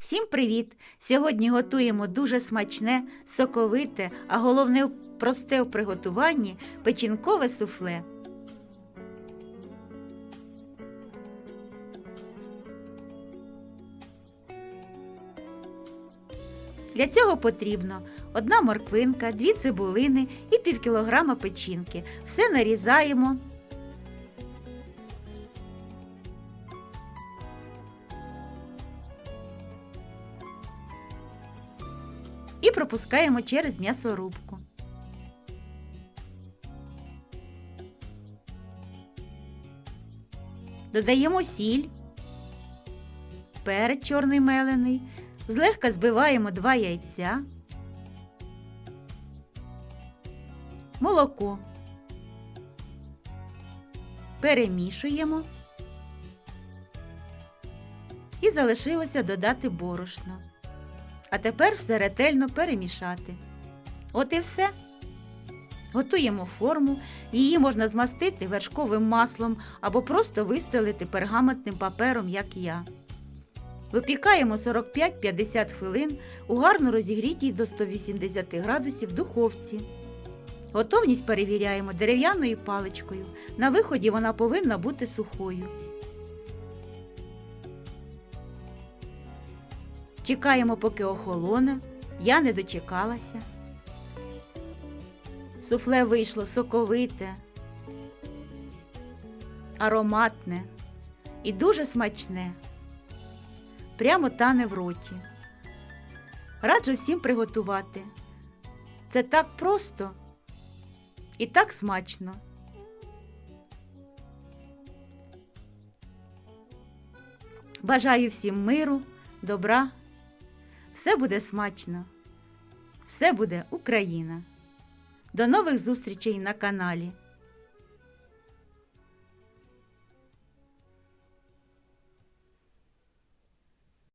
Всім привіт! Сьогодні готуємо дуже смачне, соковите, а головне просте в приготуванні печінкове суфле. Для цього потрібно одна морквинка, дві цибулини і пів кілограма печінки. Все нарізаємо. І пропускаємо через м'ясорубку. Додаємо сіль, перець чорний мелений, злегка збиваємо два яйця, молоко, перемішуємо і залишилося додати борошно. А тепер все ретельно перемішати. От і все. Готуємо форму, її можна змастити вершковим маслом або просто вистелити пергаментним папером, як я. Випікаємо 45-50 хвилин у гарно розігрітій до 180 градусів духовці. Готовність перевіряємо дерев'яною паличкою. На виході вона повинна бути сухою. Чекаємо, поки охолоне. Я не дочекалася. Суфле вийшло соковите, ароматне і дуже смачне. Прямо тане в роті. Раджу всім приготувати. Це так просто і так смачно. Бажаю всім миру, добра. Все буде смачно. Все буде Україна. До нових зустрічей на каналі.